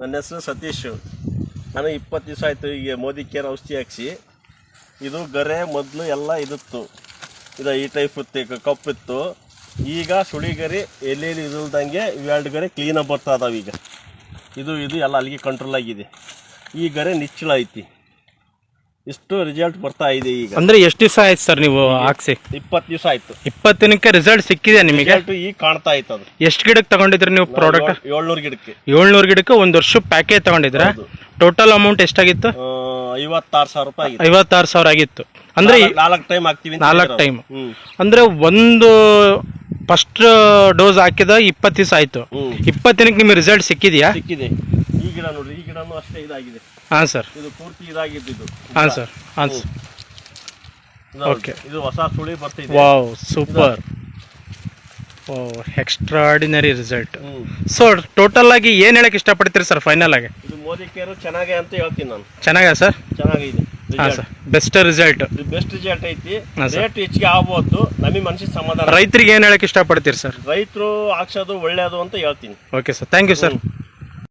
ನನ್ನ ಹೆಸರು ಸತೀಶ್. ನಾನು ಇಪ್ಪತ್ತು ದಿವಸ ಆಯಿತು ಈಗ ಮೋದಿ ಕೇರ್ ಔಷಧಿ ಹಾಕ್ಸಿ. ಇದು ಗರೆ, ಮೊದಲು ಎಲ್ಲ ಇದಿತ್ತು. ಇದು ಈ ಟೈಪ್ ಇತ್ತು ಕಪ್ಪಿತ್ತು ಈಗ ಸುಳಿಗರಿ ಎಲ್ಲೆಲ್ಲಿ ಇಲ್ದಂಗೆ ಇವೆರಡು ಗರೆ ಕ್ಲೀನಾಗಿ ಬರ್ತಾ ಇದಾವೆ ಈಗ. ಇದು ಇದು ಎಲ್ಲ ಅಲ್ಲಿಗೆ ಕಂಟ್ರೋಲ್ ಆಗಿದೆ. ಈ ಗರೆ ನಿಚ್ಚಳ ಐತಿ. ಇಷ್ಟು ರಿಸಲ್ಟ್ ಬರ್ತಾ ಇದೆ ಈಗ. ಅಂದ್ರೆ ಎಷ್ಟು ದಿವಸ ಆಯ್ತು ಸರ್ ನೀವು ಹಾಕ್ಸಿ? ಇಪ್ಪತ್ತು ದಿವಸ ಆಯ್ತು. ಇಪ್ಪತ್ತು ದಿನಕ್ಕೆ ರಿಸಲ್ಟ್ ಸಿಕ್ಕಿದೆ ನಿಮಗೆ? ರಿಸಲ್ಟ್ ಈಗ ಕಾಣ್ತಾ ಇತ್ತು ಅದು. ಎಷ್ಟು ಗಿಡಕ್ಕೆ ತಗೊಂಡಿದ್ರಿ ನೀವು ಪ್ರಾಡಕ್ಟ್ ಏಳ್ನೂರು ಗಿಡಕ್ಕೆ. ಏಳ್ನೂರು ಗಿಡಕ್ಕೆ ಒಂದು ವರ್ಷ ಪ್ಯಾಕೇಜ್ ತಗೊಂಡಿದ್ರ? ಟೋಟಲ್ ಅಮೌಂಟ್ ಎಷ್ಟಾಗಿತ್ತು? ಐವತ್ತಾರು ಸಾವಿರ ರೂಪಾಯಿ ಆಗಿದೆ ಐವತ್ತಾರು ಸಾವಿರ ಆಗಿತ್ತು. ಅಂದ್ರೆ ನಾಲ್ಕು ಟೈಮ್ ಹಾಕ್ತೀವಿ ಅಂತ ನಾಲ್ಕು ಹೇಳಿದ್ರು ಟೈಮ್ ಹ್ಮ್. ಅಂದ್ರೆ ಒಂದು ಫಸ್ಟ್ ಡೋಸ್ ಹಾಕಿದ ಇಪ್ಪತ್ತು ದಿವಸ ಆಯ್ತು. ಹ್ಮ್. ಇಪ್ಪತ್ತು ದಿನಕ್ಕೆ ನಿಮಗೆ ರಿಸಲ್ಟ್ ಸಿಕ್ಕಿದ್ಯಾ? ಸಿಕ್ಕಿದೆ. ಗಿಡ ನೋಡ್ರಿ ಈ ಗಿಡನೂ ಅಷ್ಟೇ ಇದಾಗಿದೆ. ಹಾಂ ಸರ್. ಇದು ಪೂರ್ತಿ ಇದಾಗಿದ್ದು ಇದು. ಹಾಂ ಸರ್ ಹಾಂ ಸರ್. ಓಕೆ. ಇದು ಹೊಸ ಸುಳಿ ಬರ್ತಿದೆ. Wow super. ಓ ಎಕ್ಸ್ಟ್ರಾಡಿನರಿ ರಿಸಲ್ಟ್ ಸೊ ಟೋಟಲ್ ಆಗಿ ಏನು ಹೇಳಕ್ಕೆ ಇಷ್ಟಪಡ್ತೀರಿ ಸರ್ ಫೈನಲ್ ಆಗಿ? ಇದು ಮೋದಿ ಕೇರು ಚೆನ್ನಾಗೆ ಅಂತ ಹೇಳ್ತೀನಿ ನಾನು. ಚೆನ್ನಾಗ ಸರ್? ಚೆನ್ನಾಗಿದೆ ಹಾಂ sir best result best result ಐತಿ. ರೇಟ್ ಹೆಚ್ಚಿಗೆ ಆಗ್ಬೋದು ನಮಗೆ ಮನಸ್ಸಿಗೆ ಸಮಾಧಾನ. ರೈತರಿಗೆ ಏನು ಹೇಳಕ್ಕೆ ಇಷ್ಟಪಡ್ತೀರಿ ಸರ್? ರೈತರು ಹಾಕ್ಸೋದು ಒಳ್ಳೇದು ಅಂತ ಹೇಳ್ತೀನಿ. Okay sir thank you sir.